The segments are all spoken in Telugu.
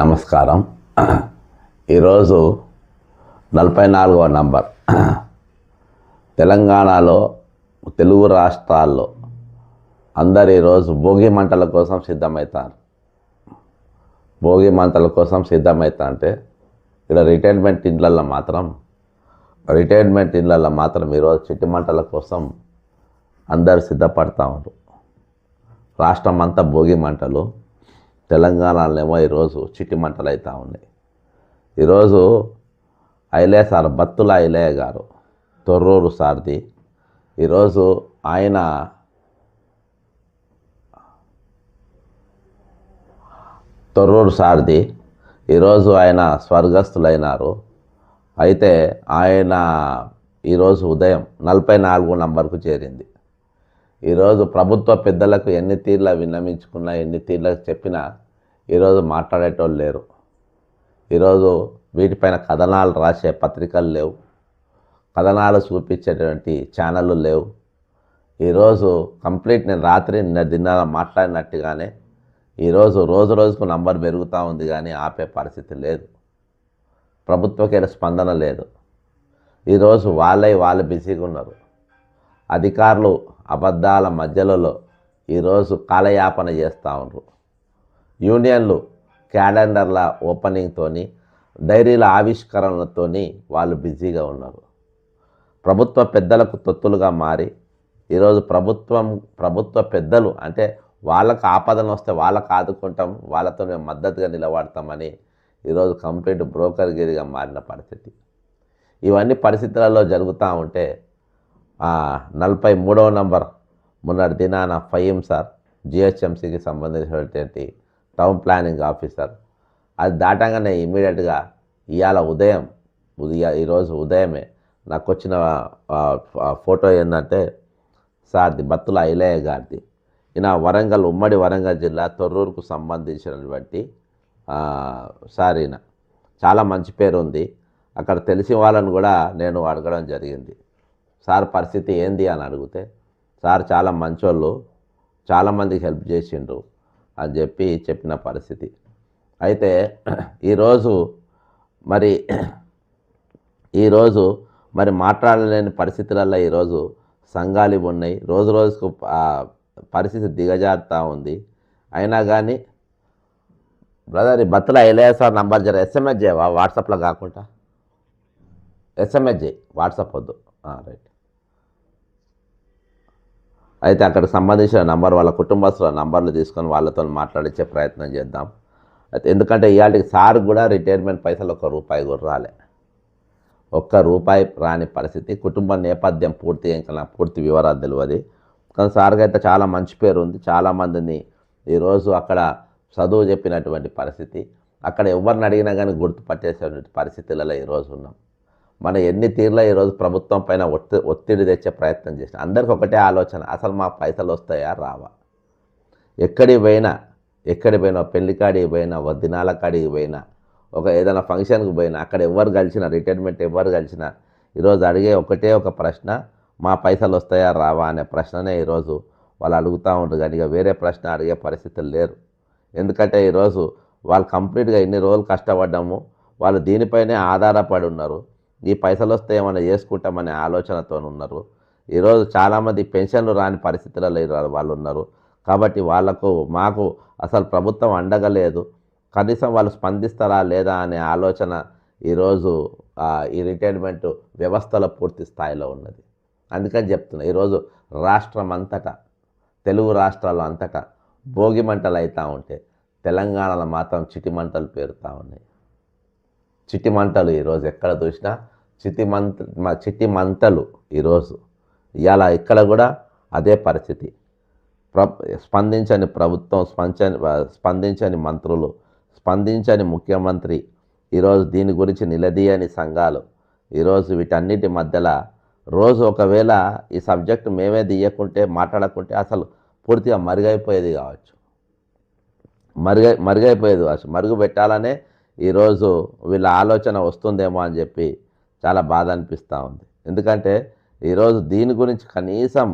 నమస్కారం. ఈరోజు నలభై నాలుగవ నంబర్. తెలంగాణలో తెలుగు రాష్ట్రాల్లో అందరు ఈరోజు భోగి మంటల కోసం సిద్ధమవుతారు. భోగి మంటల కోసం సిద్ధమవుతా అంటే ఇక్కడ రిటైర్మెంట్ ఇండ్లల్లో మాత్రం రిటైర్మెంట్ ఇండ్లల్లో మాత్రం ఈరోజు చిట్టి మంటల కోసం అందరు సిద్ధపడతా ఉంటారు రాష్ట్రం అంతా భోగి మంటలు. తెలంగాణలోనేమో ఈరోజు చిట్టి మంటలు అవుతూ ఉన్నాయి. ఈరోజు ఐలే సార్ బత్తుల ఐలయ్య గారు తొర్రూరు సారథి ఈరోజు ఆయన తొర్రూరు సారథి ఈరోజు ఆయన స్వర్గస్థులైనారు. అయితే ఆయన ఈరోజు ఉదయం నలభై నాలుగు నంబర్కు చేరింది. ఈరోజు ప్రభుత్వ పెద్దలకు ఎన్ని తీర్ల విన్నమించుకున్నా ఎన్ని తీర్లకు చెప్పినా ఈరోజు మాట్లాడేటోళ్ళు లేరు. ఈరోజు వీటిపైన కథనాలు రాసే పత్రికలు లేవు. కథనాలు చూపించేటువంటి ఛానళ్ళు లేవు. ఈరోజు కంప్లీట్ నేను రాత్రి నిన్న మాట్లాడినట్టుగానే ఈరోజు రోజు రోజుకు నంబర్ పెరుగుతూ ఉంది కానీ ఆపే పరిస్థితి లేదు. ప్రభుత్వకేర స్పందన లేదు. ఈరోజు వాళ్ళే వాళ్ళు బిజీగా ఉన్నారు. అధికారులు అబద్ధాల మధ్యలలో ఈరోజు కాలయాపన చేస్తూ ఉన్నారు. యూనియన్లు క్యాలెండర్ల ఓపెనింగ్తోని డైరీల ఆవిష్కరణలతోని వాళ్ళు బిజీగా ఉన్నారు. ప్రభుత్వ పెద్దలకు తొత్తులుగా మారి ఈరోజు ప్రభుత్వం ప్రభుత్వ పెద్దలు అంటే వాళ్ళకు ఆపదలు వస్తే వాళ్ళకు ఆదుకుంటాం వాళ్ళతో మేము మద్దతుగా నిలబడతామని ఈరోజు కంప్లీట్ బ్రోకర్గిరిగా మారిన పరిస్థితి. ఇవన్నీ పరిస్థితులలో జరుగుతూ ఉంటే నలభై మూడవ నంబర్ మొన్నటి దినాన ఫైఎం సార్ జిహెచ్ఎంసీకి సంబంధించినటువంటి టౌన్ ప్లానింగ్ ఆఫీసర్. అది దాటంగానే ఇమీడియట్గా ఇవాళ ఉదయం ఉదయ ఈరోజు ఉదయమే నాకు వచ్చిన ఫోటో ఏంటంటే సార్ది బత్తుల ఐలయ్య గారిది. ఈయన వరంగల్ ఉమ్మడి వరంగల్ జిల్లా తొర్రూరుకు సంబంధించినటువంటి సార్ ఈయన. చాలా మంచి పేరు ఉంది అక్కడ తెలిసిన వాళ్ళని కూడా నేను అడగడం జరిగింది. సార్ పరిస్థితి ఏంది అని అడిగితే సార్ చాలా మంచోళ్ళు చాలామందికి హెల్ప్ చేసిండ్రు. అని చెప్పి చెప్పిన పరిస్థితి. అయితే ఈరోజు మరి ఈరోజు మరి మాట్లాడలేని పరిస్థితులలో ఈరోజు సంఘాలు ఇవి ఉన్నాయి. రోజు రోజుకు పరిస్థితి దిగజారుతూ ఉంది. అయినా కానీ బ్రదర్ ఈ బతుల ఐలయ్య నంబర్ జర ఎస్ఎంఎస్ చేయవా వాట్సాప్లో కాకుండా? ఎస్ఎంఎస్ చేయి వాట్సాప్ వద్దు. రైట్. అయితే అక్కడికి సంబంధించిన నంబర్ వాళ్ళ కుటుంబస్తుల నంబర్లు తీసుకొని వాళ్ళతో మాట్లాడించే ప్రయత్నం చేద్దాం. అయితే ఎందుకంటే ఇవాళకి సార్ కూడా రిటైర్మెంట్ పైసలు ఒక రూపాయి కూడా రాలే. ఒక్క రూపాయి రాని పరిస్థితి. కుటుంబ నేపథ్యం పూర్తి ఇంకా పూర్తి వివరాలు తెలియదు. కానీ సార్కి అయితే చాలా మంచి పేరు ఉంది. చాలామందిని ఈరోజు అక్కడ చదువు చెప్పినటువంటి పరిస్థితి. అక్కడ ఎవరిని అడిగినా కానీ గుర్తుపట్టేసేటువంటి పరిస్థితులలో ఈరోజు ఉన్నాం. మనం ఎన్ని తీరులో ఈరోజు ప్రభుత్వం పైన ఒత్తి ఒత్తిడి తెచ్చే ప్రయత్నం చేసిన అందరికి ఒకటే ఆలోచన అసలు మా పైసలు వస్తాయా రావా? ఎక్కడికి పోయినా ఎక్కడికి పోయినా పెళ్ళి కాడికి పోయినా ఒక దినాల కాడికి పోయినా ఒక ఏదైనా ఫంక్షన్కి పోయినా అక్కడ ఎవరు కలిసినా రిటైర్మెంట్ ఎవరు కలిసినా ఈరోజు అడిగే ఒకటే ఒక ప్రశ్న మా పైసలు వస్తాయా రావా అనే ప్రశ్ననే ఈరోజు వాళ్ళు అడుగుతూ ఉంటారు కానీ ఇక వేరే ప్రశ్న అడిగే పరిస్థితులు లేరు. ఎందుకంటే ఈరోజు వాళ్ళు కంప్లీట్గా ఇన్ని రోజులు కష్టపడ్డాము వాళ్ళు దీనిపైనే ఆధారపడి ఉన్నారు. ఈ పైసలు వస్తే ఏమైనా చేసుకుంటామనే ఆలోచనతో ఉన్నారు. ఈరోజు చాలామంది పెన్షన్లు రాని పరిస్థితులలో వాళ్ళు ఉన్నారు. కాబట్టి వాళ్ళకు మాకు అసలు ప్రభుత్వం అండగలేదు. కనీసం వాళ్ళు స్పందిస్తారా లేదా అనే ఆలోచన ఈరోజు ఈ రిటైర్మెంట్ వ్యవస్థలో పూర్తి స్థాయిలో ఉన్నది. అందుకని చెప్తున్నా ఈరోజు రాష్ట్రం అంతటా తెలుగు రాష్ట్రాలు అంతటా భోగి మంటలు అవుతూ ఉంటే తెలంగాణలో మాత్రం చిటిమంటలు పేరుతూ ఉన్నాయి. చిట్టి మంటలు ఈరోజు ఎక్కడ చూసినా? చిట్టి మంత చిట్టి మంటలు ఈరోజు. ఇవాళ ఇక్కడ కూడా అదే పరిస్థితి. ప్ర స్పందించని ప్రభుత్వం స్పంచని స్పందించని మంత్రులు స్పందించని ముఖ్యమంత్రి ఈరోజు దీని గురించి నిలదీయని సంఘాలు ఈరోజు వీటన్నిటి మధ్యలో రోజు ఒకవేళ ఈ సబ్జెక్టు మేమే తీయకుంటే మాట్లాడకుంటే అసలు పూర్తిగా మరుగైపోయేది కావచ్చు. మరుగై మరుగైపోయేది కావచ్చు. మరుగు పెట్టాలనే ఈరోజు వీళ్ళ ఆలోచన వస్తుందేమో అని చెప్పి చాలా బాధ అనిపిస్తూ ఉంది. ఎందుకంటే ఈరోజు దీని గురించి కనీసం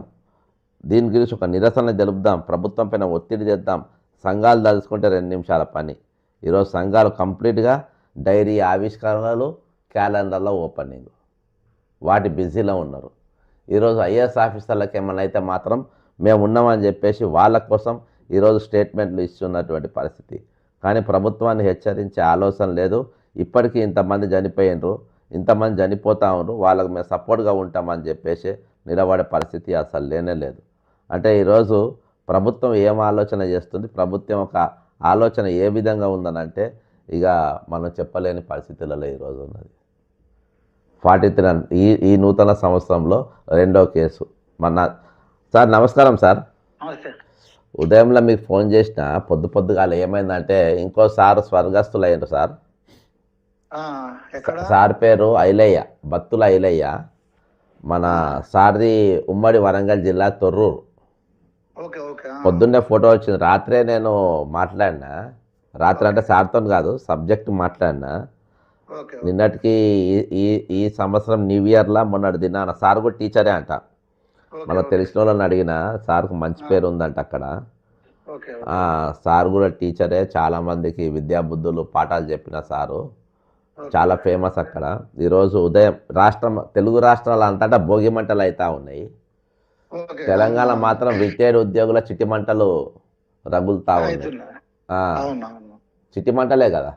దీని గురించి ఒక నిరసన జలుపుదాం ప్రభుత్వం పైన ఒత్తిడి చేద్దాం సంఘాలు తలుచుకుంటే రెండు నిమిషాల పని. ఈరోజు సంఘాలు కంప్లీట్గా డైరీ ఆవిష్కరణలు క్యాలెండర్లో ఓపెనింగ్ వాటి బిజీలో ఉన్నారు. ఈరోజు ఐఏఎస్ ఆఫీసర్లకు ఏమైనా అయితే మాత్రం మేము ఉన్నామని చెప్పేసి వాళ్ళ కోసం ఈరోజు స్టేట్మెంట్లు ఇస్తున్నటువంటి పరిస్థితి. కానీ ప్రభుత్వాన్ని హెచ్చరించే ఆలోచన లేదు. ఇప్పటికీ ఇంతమంది చనిపోయినరు ఇంతమంది చనిపోతా ఉన్నారు వాళ్ళకు మేము సపోర్ట్గా ఉంటామని చెప్పేసి నిలబడే పరిస్థితి అసలు లేనే లేదు. అంటే ఈరోజు ప్రభుత్వం ఏం ఆలోచన చేస్తుంది? ప్రభుత్వం ఒక ఆలోచన ఏ విధంగా ఉందనంటే ఇక మనం చెప్పలేని పరిస్థితులలో ఈరోజు ఉన్నది. ఫార్టీ త్రీ ఈ ఈ నూతన సంవత్సరంలో రెండో కేసు. మన సార్ నమస్కారం సార్. నమస్తే ఉదయంలో మీకు ఫోన్ చేసిన పొద్దు పొద్దుగాల ఏమైందంటే ఇంకో సార్ స్వర్గస్థులు అయ్యారు సార్. సార్ పేరు ఐలయ్య బత్తుల ఐలయ్య. మన సార్ది ఉమ్మడి వరంగల్ జిల్లా తొర్రూరు. పొద్దున్నే ఫోటో వచ్చింది. రాత్రే నేను మాట్లాడినా. రాత్రి అంటే సార్తో కాదు సబ్జెక్ట్ మాట్లాడినా. నిన్నటికి ఈ- ఈ సంవత్సరం న్యూ ఇయర్లో మొన్నటి దినాన. సార్ కూడా టీచరే అంట. మనకు. తెలిసిన వాళ్ళని అడిగిన సార్కు మంచి పేరు ఉందంట అక్కడ. సార్ కూడా టీచరే చాలా మందికి విద్యాబుద్ధులు పాఠాలు చెప్పిన సారు. చాలా ఫేమస్ అక్కడ. ఈరోజు ఉదయం రాష్ట్రం తెలుగు రాష్ట్రాలు అంతటా భోగి మంటలు అవుతా ఉన్నాయి. తెలంగాణ మాత్రం రిటైర్డ్ ఉద్యోగుల చిట్టి మంటలు రగులుతా ఉన్నాయి. చిట్టి మంటలే కదా?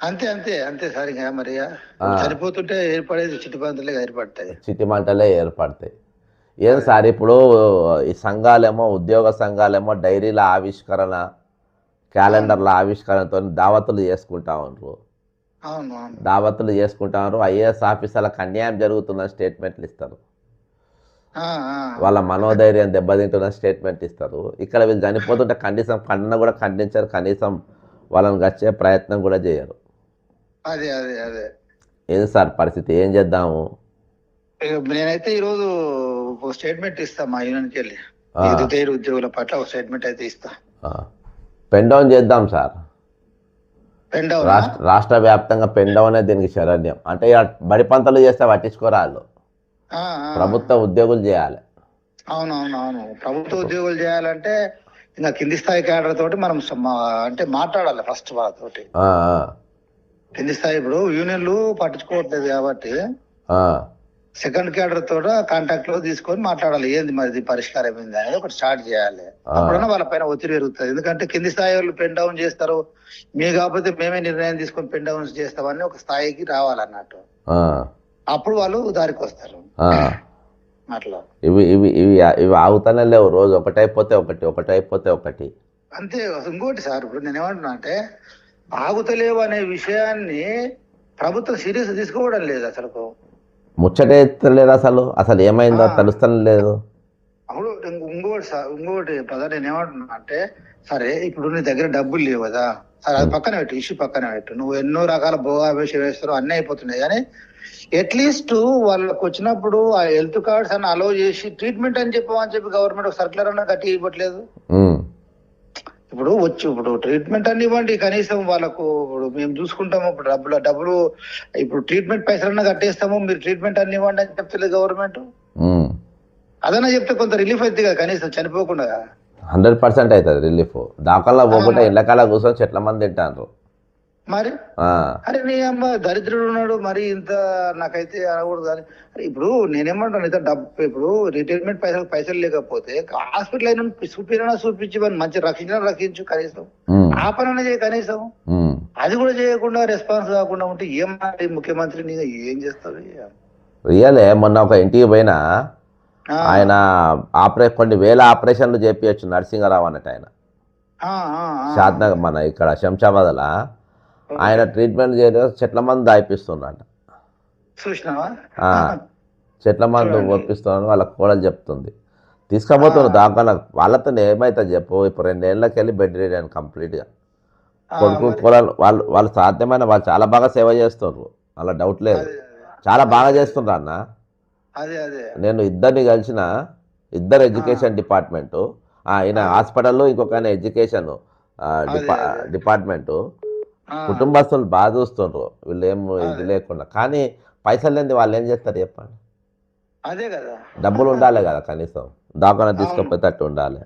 అంతే అంతే అంతే సార్ మరి. చనిపోతుంటే ఏర్పడేది చిట్టుబంతులే ఏర్పడతాయి. చిట్టి మంటలే ఏర్పడతాయి. ఏం సార్ ఇప్పుడు ఈ సంఘాలేమో ఉద్యోగ సంఘాలేమో డైరీల ఆవిష్కరణ క్యాలెండర్ల ఆవిష్కరణతో దావతులు చేసుకుంటా ఉన్నారు దావతులు చేసుకుంటా ఉన్నారు ఐఏఎస్ ఆఫీసర్లకు అన్యాయం జరుగుతున్న స్టేట్మెంట్లు ఇస్తారు. వాళ్ళ మనోధైర్యం దెబ్బతింటున్న స్టేట్మెంట్ ఇస్తారు. ఇక్కడ వీళ్ళు చనిపోతుంటే కనీసం ఖండన కూడా ఖండించారు. కనీసం వాళ్ళని గచ్చే ప్రయత్నం కూడా చేయరు. అదే అదే అదే. ఏది సార్ పరిస్థితి? ఏం చేద్దాము? నేనైతే ఈరోజు ఒక స్టేట్మెంట్ ఇస్తా మా యూనియన్కి వెళ్ళి. రిటైర్ ఉద్యోగుల పట్ల ఒక స్టేట్మెంట్ అయితే ఇస్తా. పెన్ డౌన్ చేద్దాం సార్. రాష్ట్ర రాష్ట్ర వ్యాప్తంగా పెన్ డౌనే దీనికి శరణ్యం. అంటే బడి పంతలు చేస్తే పట్టించుకోరా వాళ్ళు? ప్రభుత్వ ఉద్యోగులు చేయాలి. అవును అవును అవును ప్రభుత్వ ఉద్యోగులు చేయాలంటే ఇంకా కింది స్థాయి క్యాడర్ తోటి మనం అంటే మాట్లాడాలి ఫస్ట్ వాళ్ళతోటి కింది స్థాయి ఇప్పుడు యూనియన్లు పట్టించుకోవట్లేదు కాబట్టి సెకండ్ క్యాడర్ తోటి కాంటాక్ట్లో తీసుకొని మాట్లాడాలి. ఏంది మరి పరిష్కారం ఏంది అనేది ఒకటి స్టార్ట్ చేయాలి. ఆ. అప్పుడన్నా వాళ్ళ పైన ఒత్తిడి పెరుగుతుంది. ఎందుకంటే కింది స్థాయి వాళ్ళు పెన్ డౌన్ చేస్తారు. మీ కాకపోతే మేమే నిర్ణయం తీసుకొని పెన్ డౌన్ చేస్తామని ఒక స్థాయికి రావాలన్నట్టు. అప్పుడు వాళ్ళు దారికి వస్తారు. అట్లా. ఇవి ఇవి ఇవి ఇవి ఆగుతానే లేవు. రోజు ఒకటైపోతే ఒకటి ఒకటైపోతే ఒకటి. అంతే ఇంకోటి సార్ ఇప్పుడు నేను ఏమంటున్నా అంటే ఆగుతలేవు అనే విషయాన్ని ప్రభుత్వం సీరియస్ తీసుకోవడం లేదు అసలు ముచ్చటే ఎత్తలేదు అసలు? అసలు ఏమైందో. తెలుస్తనే లేదు. అప్పుడు ఇంకో- ఇంకోటి సార్ ఇంకోటి పద నేను ఏమంటున్నా అంటే సరే ఇప్పుడు నీ దగ్గర డబ్బులు లేవు కదా. సరే అది పక్కన పెట్టు ఇష్యూ పక్కన పెట్టు. నువ్వు ఎన్నో రకాల భోగావేశం వేస్తారు అన్నీ అయిపోతున్నాయి. కానీ అట్లీస్ట్ వాళ్ళకి వచ్చినప్పుడు ఆ హెల్త్ కార్డ్స్ అని అలో చేసి ట్రీట్మెంట్ అని చెప్పమని చెప్పి గవర్నమెంట్ ఒక సర్కులర్ అన్న కట్టి ఇవ్వట్లేదు. ఇప్పుడు వచ్చి ఇప్పుడు ట్రీట్మెంట్ అని ఇవ్వండి. కనీసం వాళ్ళకు ఇప్పుడు మేము చూసుకుంటాము ఇప్పుడు డబ్బులు డబ్బులు ఇప్పుడు ట్రీట్మెంట్ పైసలన్నా కట్టేస్తాము మీరు ట్రీట్మెంట్ అన్ని ఇవ్వండి అని చెప్తలేదు గవర్నమెంట్. అదన్నా చెప్తే కొంత రిలీఫ్ అవుతుంది కదా కనీసం చనిపోకుండా. హండ్రెడ్ పర్సెంట్ అవుతుంది రిలీఫ్. దాకల్లా పోకుండా ఇళ్ళకాల కూర్చొని చెట్ల మంది తింటారు మరి? అరే నీ అమ్మ దరిద్రుడు ఉన్నాడు మరి ఇంత నాకైతే అనకూడదు కానీ అరే ఇప్పుడు నేనేమంటాను ఇంత డబ్బు ఇప్పుడు రిటైర్మెంట్ పైసలు పైసలు లేకపోతే హాస్పిటల్ అయినా చూపినా చూపించి వాడిని మంచి రక్షించినా రక్షించు కనీసం. ఆ పనైనా చేయ కనీసం. అది కూడా చేయకుండా రెస్పాన్స్ కాకుండా ఉంటే ఏమన్నా ముఖ్యమంత్రి నీ ఏం చేస్తుంది రియలే మొన్న ఒక ఇంటికి పోయినా ఆయన ఆపరే కొన్ని వేల ఆపరేషన్లు చేపించచ్చు నరసింహారావు అన్నట్టు ఆయన. షాద్నగర్ మన ఇక్కడ శంషాబాద్లా. ఆయన ట్రీట్మెంట్ చేయలేదు చెట్ల మందు దాయిపిస్తున్నాడు చెట్ల మందు ఒప్పిస్తున్నాడు వాళ్ళ కోడలు చెప్తుంది. తీసుకుపోతున్నారు దాకా వాళ్ళతో ఏమైతే చెప్పు ఇప్పుడు రెండేళ్ళకి వెళ్ళి బెడ్ రెడీ అని కంప్లీట్గా కొడుకు కోడలు వాళ్ళు వాళ్ళు సాధ్యమైన వాళ్ళు చాలా బాగా సేవ చేస్తున్నారు. అలా డౌట్ లేదు. చాలా బాగా చేస్తున్నారు అన్న. నేను ఇద్దరిని కలిసిన ఇద్దరు ఎడ్యుకేషన్ డిపార్ట్మెంటు ఆయన హాస్పిటల్లో ఇంకొక ఆయన ఎడ్యుకేషన్ డిపా అదే. డిపార్ట్మెంటు కుటుంబస్తులు బాగా చూస్తుండ్రు. వీళ్ళు ఏం ఇది లేకుండా. కానీ పైసలు లేని వాళ్ళు ఏం చేస్తారు చెప్పండి? అదే కదా. డబ్బులు ఉండాలి కదా కనీసం. దాకా తీసుకుపోయేటట్టు ఉండాలి.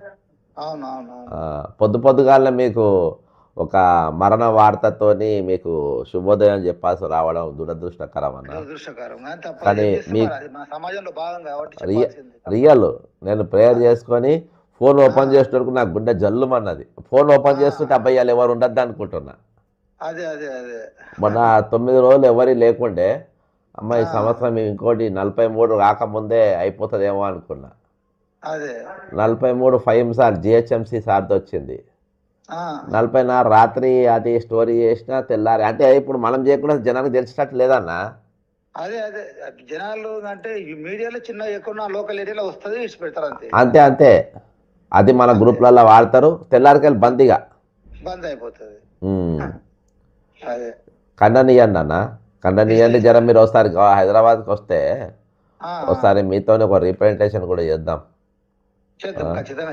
పొద్దు పొద్దుగాలనే మీకు ఒక మరణ వార్తతోని మీకు శుభోదయం చెప్పాల్సి రావడం దురదృష్టకరం. అన్న కానీ మీ-. రియల్ నేను ప్రేయర్ చేసుకొని ఫోన్ ఓపెన్ చేసేటప్పుడు నాకు గుండె జల్లుమన్నది. ఫోన్ ఓపెన్ చేస్తుంటే అబ్బాయిలు ఎవరు ఉండద్దు అనుకుంటున్నా. అదే అదే అదే. మొన్న తొమ్మిది రోజులు ఎవరి లేకుండే అమ్మ ఈ. సంవత్సరం ఇంకోటి నలభై మూడు రాకముందే అయిపోతుందేమో అనుకున్నా. అదే. నలభై మూడు ఫైవ్ సార్ జిహెచ్ఎంసి సార్తో వచ్చింది. నలభై నాలుగు రాత్రి అది స్టోరీ చేసినా తెల్లారి అంటే ఇప్పుడు మనం చేయకుండా జనానికి తెలిసినట్టు లేదన్నా? అదే అదే. జనాలు అంటే మీడియాలో చిన్న ఎక్కువ లోకల్ ఏరియాలో వస్తుంది ఇచ్చి పెడతారు అంతే. అంతే అంతే. అది మన గ్రూప్లలో వాడతారు తెల్లారికెళ్ళి బందీగా బంద్ అయిపోతుంది. కండనీయండి అన్న కండనీయండి జర మీరు ఒకసారి గా- హైదరాబాద్కి వస్తే ఒకసారి మీతోనే ఒక రిప్రజెంటేషన్ కూడా చేద్దాం.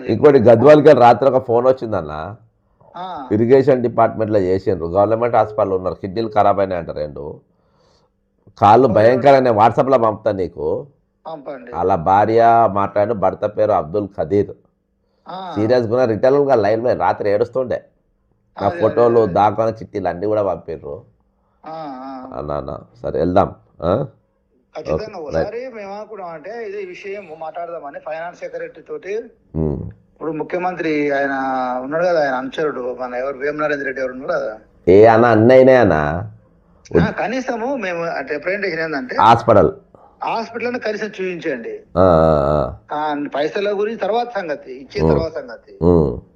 ఇంకోటి గద్వాలకి రాత్రి ఒక ఫోన్ వచ్చిందన్న. ఇరిగేషన్ డిపార్ట్మెంట్లో చేసిండ్రు. గవర్నమెంట్ హాస్పిటల్ ఉన్నారు. కిడ్నీలు ఖరాబ్ అయినాయి అంట రెండు కాళ్ళు భయంకరమైన వాట్సాప్లో పంపుతా నీకు. వాళ్ళ భార్య మాట్లాడిన భర్త పేరు అబ్దుల్ ఖదీర్. సీరియస్గా రిటర్న్గా లైన్లో రాత్రి ఏడుస్తుండే. నా ఫోటోలు. దాకాన చిట్టీలు అన్నీ కూడా పంపిర్రు. అన్నా సరే వెళ్దాం? ఖచ్చితంగా ఒకసారి మేము అనుకున్నాం అంటే ఇది విషయం మాట్లాడదామని ఫైనాన్స్ సెక్రటరీ తోటి. ఇప్పుడు ముఖ్యమంత్రి ఆయన ఉన్నాడు కదా ఆయన అనుచరుడు మన ఎవరు వేమ నరేంద్ర రెడ్డి ఎవరు ఉన్నారు కదా ఏ అన్న అన్నయ్యనే అన్న కనీసము మేము అంటే రిప్రజెంటేషన్ ఏంటంటే హాస్పిటల్ హాస్పిటల్ కనీసం చూపించండి పైసల గురించి తర్వాత సంగతి ఇచ్చే. తర్వాత సంగతి.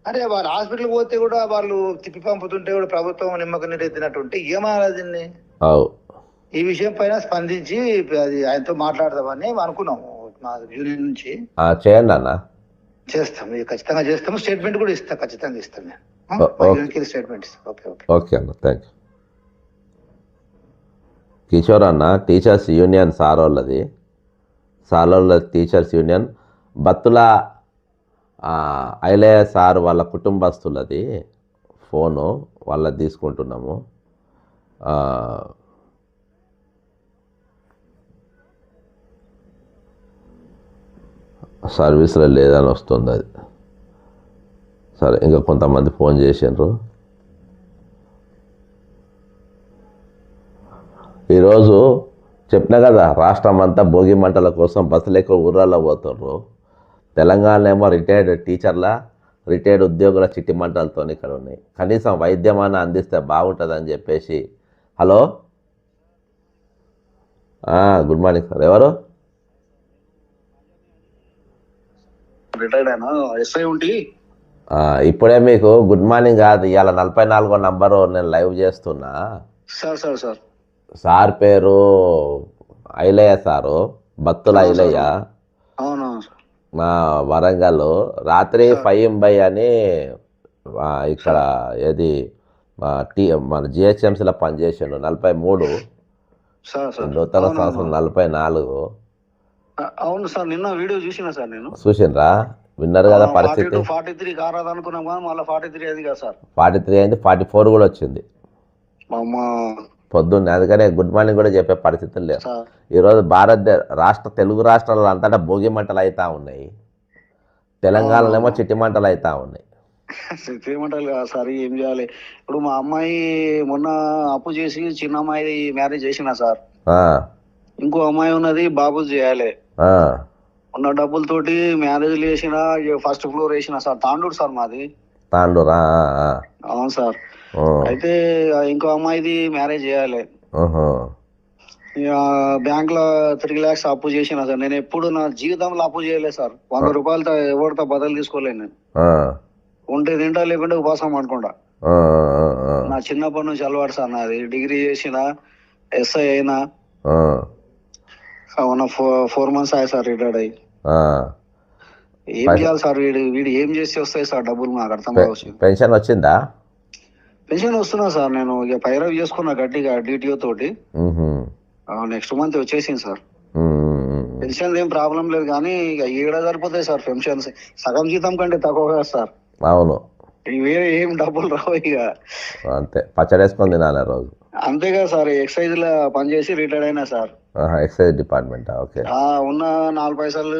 అంటే వాళ్ళు హాస్పిటల్ పోతే కూడా వాళ్ళు తిప్పి పంపుతుంటే కూడా ప్రభుత్వం నిమ్మకం నీరెత్తినట్టు ఉంటే ఏమాలి దీన్ని? ఈ విషయం పైన స్పందించి అది ఆయనతో మాట్లాడదామని అనుకున్నాము మా యూనియన్ నుంచి. చేయండి అన్న. చేస్తాం ఖచ్చితంగా చేస్తాము. స్టేట్మెంట్ కూడా ఇస్తా ఖచ్చితంగా ఇస్తాం నేను. స్టేట్మెంట్ ఇస్తాం. Okay okay. ఓకే అన్న థ్యాంక్ యూ కిషోర్ అన్న టీచర్స్ యూనియన్ సార్ వాళ్ళది సార్ వాళ్ళ teachers union. Battula Ailayya sir వాళ్ళ కుటుంబస్తులది. ఫోను వాళ్ళ తీసుకుంటున్నాము. సర్వీస్లో లేదని వస్తుంది అది. సరే ఇంకా కొంతమంది ఫోన్ చేసిండ్రు. ఈరోజు చెప్పినా కదా రాష్ట్రం అంతా భోగి మంటల కోసం బస్సులు ఎక్కువ ఊర్లలో పోతుండ్రు తెలంగాణలో ఏమో రిటైర్డ్ టీచర్ల రిటైర్డ్ ఉద్యోగుల చిట్టి మంటలతో ఇక్కడ ఉన్నాయి. కనీసం వైద్యమాన అందిస్తే బాగుంటుందని చెప్పేసి. హలో? Good morning sir. ఎవరు? రిటైర్డ్ అయినా ఎస్ఐ ఉండి ఆ, ఇప్పుడే మీకు గుడ్ మార్నింగ్ కాదు ఇవాళ నలభై నాలుగో నంబరు నేను లైవ్ చేస్తున్నా. Sir sir sir. సార్ పేరు ఐలయ్య సారు భక్తుల ఐలయ్య. మా వరంగల్ రాత్రి ఫైవ్ బై అని ఇక్కడ ఏది మా టీ మన జిహెచ్ఎంసీలో పనిచేసిండు నలభై మూడు. నూతన. సంవత్సరం నలభై నాలుగు. అవును సార్ నిన్న వీడియో చూసిన సార్ నేను. చూసిండ్రా? విన్నారు కదా పరిస్థితి. ఫార్టీ త్రీ కారాదు అనుకున్నాం కానీ మళ్ళీ ఫార్టీ త్రీ అది కదా సార్. ఫార్టీ త్రీ అయింది ఫార్టీ ఫోర్ కూడా వచ్చింది. పొద్దున్నే. అందుకనే గుడ్ మార్నింగ్ కూడా చెప్పే పరిస్థితులు లేవు. ఈరోజు భారత రాష్ట్ర తెలుగు రాష్ట్రాల్లో అంతటా భోగి మంటలు అవుతా ఉన్నాయి. తెలంగాణలో చిట్టి మంటలు అవుతా ఉన్నాయి. ఏమంటారు కదా సార్ ఏం చేయాలి? ఇప్పుడు మా అమ్మాయి మొన్న అప్పు చేసి చిన్న అమ్మాయి మ్యారేజ్ చేసిన సార్? ఇంకో అమ్మాయి ఉన్నది బాబు చేయాలి. ఉన్న డబ్బులతోటి మ్యారేజ్ చేసిన ఫస్ట్ ఫ్లోర్ వేసిన సార్. తాండూరు సార్ మాది. తాండూరా? అవును సార్. అయితే ఇంకో అమ్మాయిది మ్యారేజ్ చేయాలి. బ్యాంక్లో త్రీ లాక్స్ అప్పు చేసిన సార్. నేను ఎప్పుడు నా జీవితంలో అప్పు చేయలేదు సార్. వంద రూపాయలతో ఎవరితో బదులు తీసుకోలేను నేను. ఉంటే తింటా లేకుంటే ఉపాసం అనుకుంటా నా చిన్నప్పటి నుంచి అలవాటు సార్ నాది. డిగ్రీ చేసిన ఎస్ఐ అయినా ఉన్న ఫోర్ మంత్స్ అయ్యాయి సార్ రిటైర్డ్ అయ్యి. ఏం చేయాలి సార్ వీడు? వీడు ఏం చేస్తే వస్తాయి సార్ డబ్బులు నాకు అర్థం కావచ్చు. పెన్షన్ వచ్చిందా? పెన్షన్ వస్తున్నా సార్ నేను ఇక పైరవ్ చేసుకున్నా గట్టిగా డిటిఓ తోటి. నెక్స్ట్ మంత్ వచ్చేసింది సార్. పెన్షన్ ఏం ప్రాబ్లం లేదు కానీ ఇక ఈడ సరిపోతాయి సార్ పెన్షన్స్ సగం జీతం కంటే తక్కువ కదా సార్. అవును. వేరే ఏం డబ్బులు రావు ఇక. అంతే. పచ్చడేసుకొని తినాలి రోజు. అంతేగా సార్ ఎక్సైజ్లో పనిచేసి రిటైర్డ్ అయినా సార్. Excise డిపార్ట్మెంటా okay. ఉన్న నాలుగు పైసలు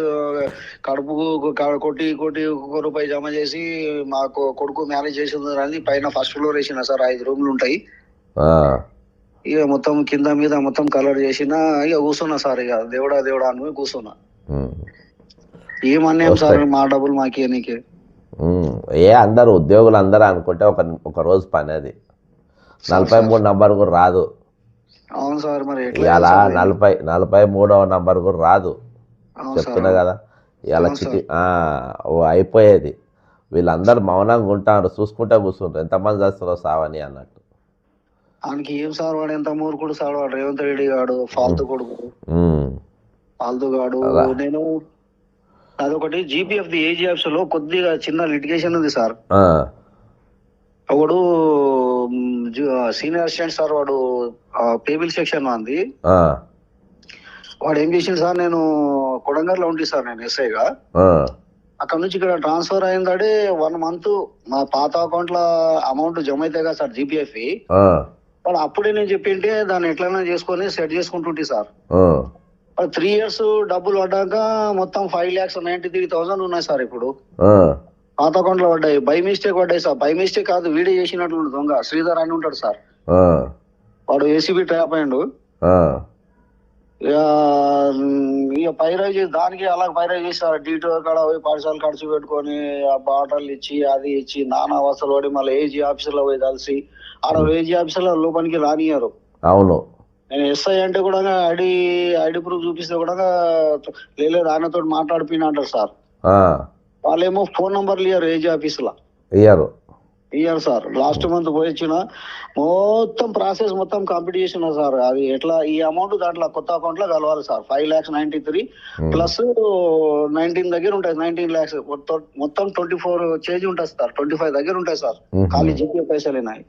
కడుపుకు క- కొట్టి కొట్టి ఒక్కొక్క రూపాయి జమ చేసి మాకు కొడుకు మ్యారేజ్ చేసింది అని పైన ఫస్ట్ ఫ్లోర్ వేసిన సార్ ఐదు రూమ్లు ఉంటాయి. ఇక మొత్తం కింద మీద మొత్తం కలర్ చేసిన ఇక కూర్చున్నా సార్ ఇక దేవుడా దేవుడా అని కూర్చున్నా. ఏమన్నాం సార్. మా డబ్బులు మాకే నీకే. ఏ అందరు ఉద్యోగులు అందరూ అనుకుంటే ఒక ఒక రోజు పని అది. నలభై మూడు నంబర్ కూడా రాదు. అవును సార్ మరి సార్? నలభై నలభై మూడవ నంబర్ కూడా రాదు. చెప్తున్నా కదా అవును చిటి అయిపోయేది. వీళ్ళందరూ మౌనంగా ఉంటారు చూసుకుంటే కూర్చుంటారు. ఎంతమంది చేస్తారో సావని అన్నట్టు. ఆయనకి ఏం సార్ వాడు? ఎంత మూర్ఖుడు సార్ వాడు? రేవంత్ రెడ్డి గాడు ఫాల్తు కొడుకు. ఫాల్తు గాడు. నేను అదొకటి జీపీఎఫ్ ది ఏజీఎఫ్స్లో కొద్దిగా చిన్న లిటిగేషన్ ఉంది సార్. ఒకడు సీనియర్ అసిస్టెంట్ సార్ వాడు పేబిల్ సెక్షన్ ఉంది ఆ, వాడు ఏం చేసింది సార్ నేను కొడంగల్లో ఉండి సార్ నేను ఎస్ఐగా అక్కడ నుంచి ఇక్కడ ట్రాన్స్ఫర్ అయిందంటే వన్ మంత్ మా పాత అకౌంట్లో అమౌంట్ జమ అయితే కదా సార్ జీపీఎఫ్ వాడు అప్పుడే నేను చెప్పింటే దాన్ని ఎట్లైనా చేసుకొని సెట్ చేసుకుంటుంటే సార్. త్రీ ఇయర్స్ డబ్బులు పడ్డాక మొత్తం five lakhs ninety three thousand ఉన్నాయి సార్ ఇప్పుడు. పాత అకౌంట్లో పడ్డాయి. బై మిస్టేక్ పడ్డాయి సార్. బై మిస్టేక్ కాదు వీడియో చేసినట్లు దొంగ. శ్రీధర్ అని ఉంటాడు సార్. వాడు ఏసీబీ ట్రాప్ అయ్యిండు. ఇక చేసి దానికి అలా పైరవ్ చేస్తారు. డీటో కాడ పోయి పాఠశాల ఖర్చు పెట్టుకొని ఆ బాటలు ఇచ్చి అది ఇచ్చి నానా అవస్థలు పడి మళ్ళీ ఏజీ ఆఫీసులో పోయి కలిసి ఆడ ఏజీ ఆఫీసులో లోపలికి రానియరు అవును. నేను ఎస్ఐ అంటే కూడా ఐడి ఐడి ప్రూఫ్ చూపిస్తే కూడా లేదు ఆయనతో మాట్లాడిపోయిన అంటారు సార్. వాళ్ళేమో ఫోన్ నంబర్లు ఇయ్యారు ఏజీ ఆఫీసులో. ఇయ్యరు. ఇయ్యారు సార్. లాస్ట్ మంత్ పోయి వచ్చిన మొత్తం ప్రాసెస్ మొత్తం కంప్లీట్ చేసిన సార్. అది ఎట్లా ఈ అమౌంట్ దాంట్లో కొత్త అకౌంట్లో కలవాలి sir. Five lakhs ninety three plus nineteen దగ్గర ఉంటాయి. నైన్టీన్ ల్యాక్స్ మొత్తం ట్వంటీ ఫోర్ చేంజ్ ఉంటుంది సార్. ట్వంటీ ఫైవ్ దగ్గర ఉంటాయి సార్. ఖాళీ జీపీ పైసలు ఉన్నాయి.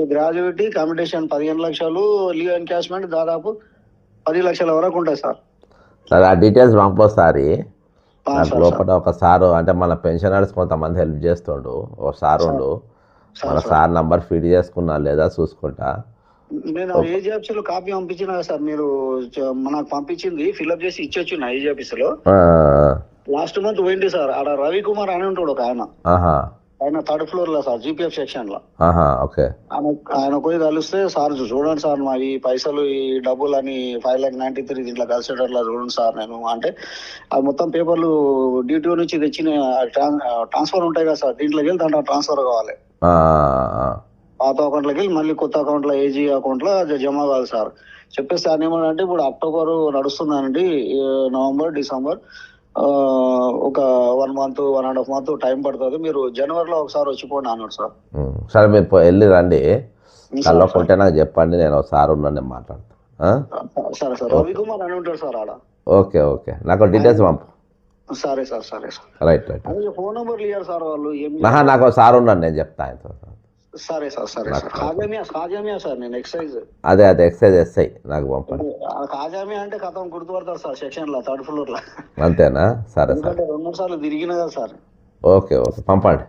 ఈ గ్రాడ్యుయేటీ కాంపిటీషన్ పదిహేను లక్షలు లీవ్ ఎన్కాష్మెంట్ దాదాపు పది లక్షల వరకు ఉంటాయి సార్. సరే ఆ డీటెయిల్స్ పంపొస్తారి. నాకు లోపల ఒక సారు అంటే మన పెన్షనర్స్ కొంతమంది హెల్ప్ చేస్తుండు. ఒక సార్ మన సార్. నంబర్ ఫీడ్ చేసుకున్నా లేదా చూసుకుంటా. నేను ఏజీ ఆఫీస్లో కాపీ పంపించిన సార్ మీరు మనకు పంపించింది ఫిల్అప్ చేసి ఇచ్చొచ్చు ఏజీ ఆఫీస్లో లాస్ట్ మంత్ పోయింది సార్ ఆడ రవి కుమార్ అని ఉంటాడు ఒక ఆయన. ఆహా. ఆయన థర్డ్ ఫ్లోర్లో సార్ జీపీఎఫ్ సెక్షన్లో ఓకే. ఆయన ఆయన పోయి కలిస్తే సార్ చూడండి సార్ మా ఈ పైసలు ఈ డబ్బులు అని ఫైవ్ లాక్ నైన్టీ త్రీ దీంట్లో కలిసేటట్లా చూడండి సార్ నేను. అంటే అది మొత్తం పేపర్లు డ్యూటీ నుంచి తెచ్చిన ట్రాన్స్ఫర్ ఉంటాయి కదా సార్ దీంట్లోకి వెళ్ళి దాంట్లో ట్రాన్స్ఫర్ కావాలి. పాత అకౌంట్లోకి వెళ్ళి మళ్ళీ కొత్త అకౌంట్లో ఏజీ అకౌంట్లో అది జమ కావాలి సార్. చెప్పేసి ఆయన ఏమన్నారంటే ఇప్పుడు అక్టోబర్ నడుస్తుందండి నవంబర్ డిసెంబర్. ఒక one month one and half month time పడుతుంది. మీరు జనవరిలో ఒకసారి వచ్చిపోండి అన్నాడు సార్. సరే మీరు వెళ్ళి రండి. సార్, కల్లోకుంటే నాకు చెప్పండి నేను ఒక సార్ ఉన్నాను నేను మాట్లాడతాను? సరే సార్. రవి కుమార్ అని ఉంటాడు సార్ ఆడ. Okay okay. నాకు డీటెయిల్స్ పంపు. సరే సార్ సరే సార్. Right right. ఫోన్ నెంబర్లు ఇయ్యారు సార్ వాళ్ళు నాకు సార్ ఉన్నాను నేను చెప్తా ఆయనతో. సరే సార్ సరే సార్. కాజామియా కాజామియా సార్ నేను ఎక్సైజ్. అదే అదే ఎక్సైజ్ ఎస్ఐ నాకు పంపండి. కాజామియా అంటే కథం గుర్తుపడతారు సార్ సెక్షన్లో థర్డ్ ఫ్లోర్లో అంతేనా? సరే సరే. రెండు మూడు సార్లు తిరిగిన కదా సార్. Okay okay. పంపండి?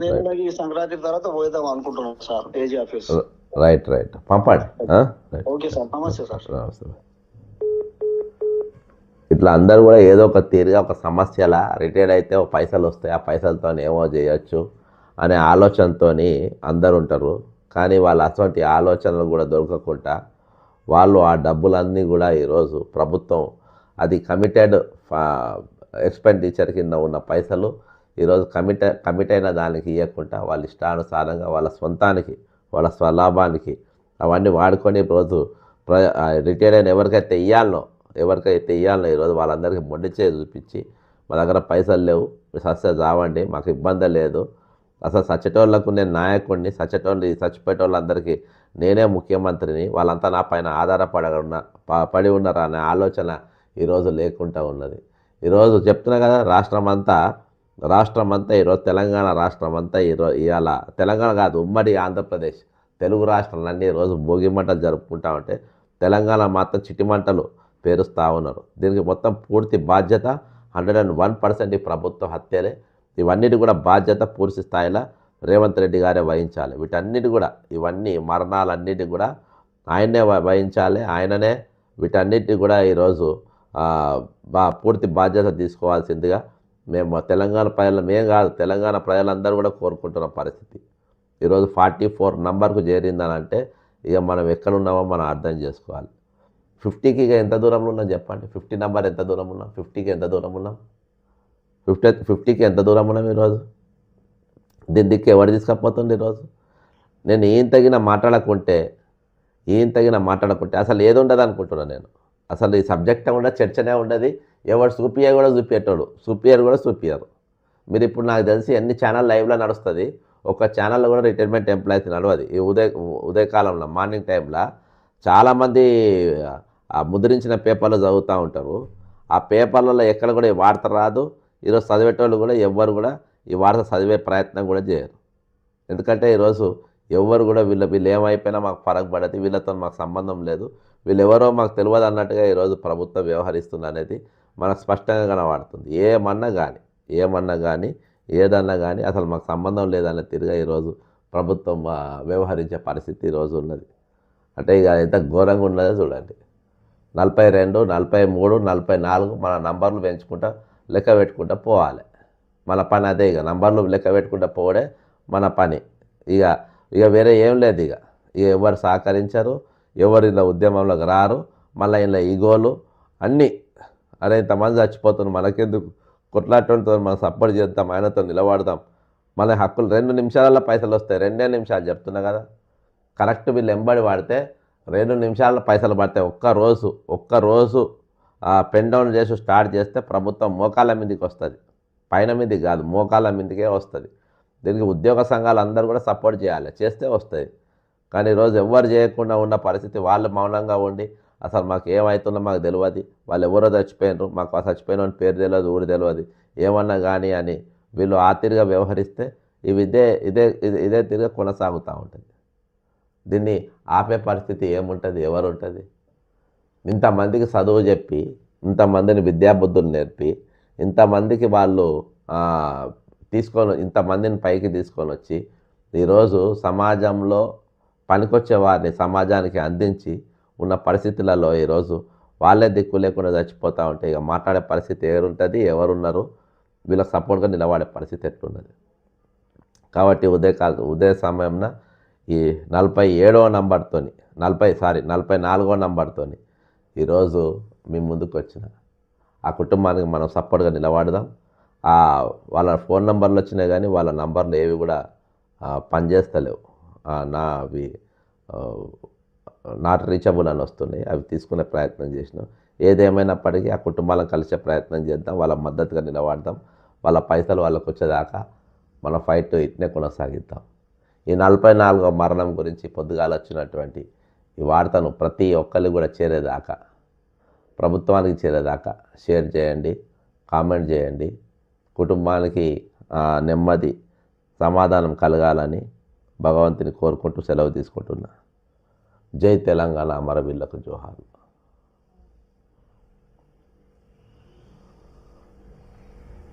నేను ఈ సంక్రాంతి తర్వాత పోయిద్దాం అనుకుంటున్నాను sir AG office. Right right పంపండి. ఓకే సార్ నమస్తే సార్. నమస్తే. ఇట్లా అందరూ కూడా ఏదో ఒక తీరుగా ఒక సమస్యల రిటైర్డ్ అయితే పైసలు వస్తాయి. ఆ పైసలతో ఏమో చేయొచ్చు. అనే ఆలోచనతో అందరు ఉంటారు కానీ వాళ్ళ అటువంటి ఆలోచనలు కూడా దొరకకుండా వాళ్ళు ఆ డబ్బులన్నీ కూడా ఈరోజు ప్రభుత్వం అది కమిటెడ్ ఎక్స్పెండిచర్ కింద ఉన్న పైసలు ఈరోజు కమిట కమిట్ అయిన దానికి ఇవ్వకుండా వాళ్ళ ఇష్టానుసారంగా వాళ్ళ సొంతానికి వాళ్ళ స్వలాభానికి అవన్నీ వాడుకొని రోజు ప్ర రిటైర్ అయిన ఎవరికైతే ఇవ్వాలనో ఎవరికైతే ఇవ్వాలనో ఈరోజు వాళ్ళందరికీ మొండి చూపించి మా దగ్గర పైసలు లేవు మీరు సస్తే చావండి మాకు ఇబ్బంది లేదు అసలు సచ్చటోళ్ళకు నేను నాయకుడిని సచ్చటోళ్ళు చచ్చిపోయేటోళ్ళందరికీ నేనే ముఖ్యమంత్రిని వాళ్ళంతా నా పైన ఆధారపడి ఉన్న ప- పడి ఉన్నారా అనే ఆలోచన ఈరోజు లేకుండా ఉన్నది. ఈరోజు చెప్తున్నా కదా రాష్ట్రం అంతా రాష్ట్రం అంతా ఈరోజు తెలంగాణ రాష్ట్రం అంతా ఈరోజు ఇవాళ తెలంగాణ కాదు ఉమ్మడి ఆంధ్రప్రదేశ్ తెలుగు రాష్ట్రాలన్నీ ఈరోజు భోగి మంటలు జరుపుకుంటా ఉంటే తెలంగాణ మాత్రం చిటిమంటలు పేరుస్తూ ఉన్నారు. దీనికి మొత్తం పూర్తి బాధ్యత హండ్రెడ్ అండ్ వన్ పర్సెంట్ ఈ ప్రభుత్వ హత్యలే. ఇవన్నిటి కూడా బాధ్యత పూర్తి స్థాయిలో రేవంత్ రెడ్డి గారే వహించాలి. వీటన్నిటి కూడా ఇవన్నీ మరణాలన్నిటి కూడా ఆయనే వహించాలి. ఆయననే వీటన్నిటి కూడా ఈరోజు బా పూర్తి బాధ్యత తీసుకోవాల్సిందిగా మేము తెలంగాణ ప్రజలు మేము కాదు తెలంగాణ ప్రజలందరూ కూడా కోరుకుంటున్న పరిస్థితి. ఈరోజు ఫార్టీ ఫోర్ నంబర్కు చేరిందనంటే ఇక మనం ఎక్కడ ఉన్నామో మనం అర్థం చేసుకోవాలి. ఫిఫ్టీకి ఇక ఎంత దూరంలో ఉన్నాం చెప్పండి? ఫిఫ్టీ నెంబర్ ఎంత దూరం ఉన్నాం? ఫిఫ్టీకి ఎంత దూరం ఉన్నాం? ఫిఫ్టీ ఫిఫ్టీకి ఎంత దూరం ఉన్నాం ఈరోజు దీని దిక్కు ఎవరు తీసుకపోతుంది ఈరోజు నేను ఏం తగిన మాట్లాడకుంటే ఏం తగిన మాట్లాడకుంటే అసలు ఏది ఉండదు అనుకుంటున్నాను నేను. అసలు ఈ సబ్జెక్ట్ ఉండదు చర్చనే ఉండదు. ఎవరు సూపియర్ కూడా చూపించేటోడు సూపియర్ కూడా చూపియరు మీరు ఇప్పుడు నాకు తెలిసి ఎన్ని ఛానల్ లైవ్లో నడుస్తుంది? ఒక ఛానల్లో కూడా రిటైర్మెంట్ ఎంప్లాయీస్ నడవది. ఈ ఉదయ ఉదయకాలంలో మార్నింగ్ టైంలో చాలామంది ఆ ముద్రించిన పేపర్లు చదువుతూ ఉంటారు. ఆ పేపర్లలో ఎక్కడ కూడా వార్త రాదు. ఈరోజు చదివేటోళ్ళు కూడా ఎవ్వరు కూడా ఈ వార్త చదివే ప్రయత్నం కూడా చేయరు. ఎందుకంటే ఈరోజు ఎవ్వరు కూడా వీళ్ళ వీళ్ళు ఏమైపోయినా మాకు ఫరక్ పడదు వీళ్ళతో మాకు సంబంధం లేదు వీళ్ళు ఎవరో మాకు తెలియదు అన్నట్టుగా ఈరోజు ప్రభుత్వం వ్యవహరిస్తుంది అనేది మనకు స్పష్టంగా కనబడుతుంది. ఏమన్నా కానీ ఏమన్నా కానీ ఏదన్నా కానీ అసలు మాకు సంబంధం లేదన్న తిరిగా ఈరోజు ప్రభుత్వం వ్యవహరించే పరిస్థితి ఈరోజు ఉన్నది. అంటే ఇక ఎంత ఘోరంగా ఉన్నదో చూడండి. నలభై రెండు నలభై మూడు నలభై నాలుగు మన నంబర్లు పెంచుకుంటా లెక్క పెట్టుకుంటూ పోవాలి. మన పని అదే ఇక. నంబర్లు లెక్క పెట్టుకుంటూ పోవడే మన పని. ఇక ఇక వేరే ఏం లేదు ఇక. ఇక ఎవరు సహకరించరు ఎవరు ఇలా ఉద్యమంలోకి రారు మళ్ళీ ఇలా ఈగోలు అన్నీ. అరే ఇంతమంది చచ్చిపోతున్నారు మనకెందుకు? కొట్లాటంతో మనం సపోర్ట్ చేద్దాం ఆయనతో నిలబడదాం. మళ్ళీ హక్కులు రెండు నిమిషాలలో పైసలు వస్తాయి. రెండే నిమిషాలు చెప్తున్నా కదా. కరెక్ట్ వీళ్ళు ఎంబడి వాడితే రెండు నిమిషాల పైసలు పడతాయి ఒక్క రోజు ఒక్క రోజు. పెన్ డౌన్ చేసి స్టార్ట్ చేస్తే ప్రభుత్వం మోకాళ్ళ మీదకి వస్తుంది. పైన మీదకి కాదు మోకాళ్ళ మీదకే వస్తుంది. దీనికి ఉద్యోగ సంఘాలు అందరూ కూడా సపోర్ట్ చేయాలి చేస్తే వస్తాయి. కానీ ఈరోజు ఎవ్వరు చేయకుండా ఉన్న పరిస్థితి వాళ్ళు మౌనంగా ఉండి అసలు మాకు ఏమవుతుందో మాకు తెలియదు వాళ్ళు ఎవరో చచ్చిపోయినారు మాకు చచ్చిపోయిన పేరు తెలియదు ఊరు తెలియదు ఏమన్నా కానీ అని వీళ్ళు ఆతిరిగా వ్యవహరిస్తే ఇవి ఇదే ఇదే ఇదే- ఇదే కొనసాగుతూ ఉంటుంది. దీన్ని ఆపే పరిస్థితి ఏముంటుంది ఎవరు ఉంటుంది ఇంతమందికి చదువు చెప్పి ఇంతమందిని విద్యాబుద్ధులు నేర్పి ఇంతమందికి వాళ్ళు తీసుకొని ఇంతమందిని పైకి తీసుకొని వచ్చి ఈరోజు సమాజంలో పనికొచ్చే వారిని సమాజానికి అందించి ఉన్న పరిస్థితులలో ఈరోజు వాళ్ళే దిక్కు లేకుండా చచ్చిపోతూ ఉంటే ఇక మాట్లాడే పరిస్థితి ఎవరుంటుంది ఎవరున్నారు? వీళ్ళకి సపోర్ట్గా నిలబడే పరిస్థితి ఎట్లున్నది? కాబట్టి ఉదయకాల ఉదయ సమయంన ఈ నలభై ఏడవ నంబర్తోని నలభై సారీ నలభై నాలుగో నంబర్తోని ఈరోజు మీ ముందుకు వచ్చిన ఆ కుటుంబానికి మనం సపోర్ట్గా నిలబడదాం. ఆ వాళ్ళ ఫోన్ నంబర్లు వచ్చినాయి కానీ వాళ్ళ నంబర్లు ఏవి కూడా పనిచేస్తలేవు. నా అవి నాట్ రీచబుల్ అని వస్తున్నాయి. అవి తీసుకునే ప్రయత్నం చేసినాం. ఏదేమైనప్పటికీ ఆ కుటుంబాలను కలిసే ప్రయత్నం చేద్దాం. వాళ్ళ మద్దతుగా నిలబడదాం. వాళ్ళ పైసలు వాళ్ళకు వచ్చేదాకా మన ఫైట్ ఇట్నే కొనసాగిద్దాం. ఈ నలభై నాలుగో మరణం గురించి పొద్దుగాల వచ్చినటువంటి ఈ వార్తను ప్రతి ఒక్కరికి కూడా చేరేదాకా ప్రభుత్వానికి చేరేదాకా షేర్ చేయండి కామెంట్ చేయండి. కుటుంబానికి నెమ్మది సమాధానం కలగాలని భగవంతుని కోరుకుంటూ సెలవు తీసుకుంటున్నా. జై తెలంగాణ అమరవీళ్ళకు జోహార్లు.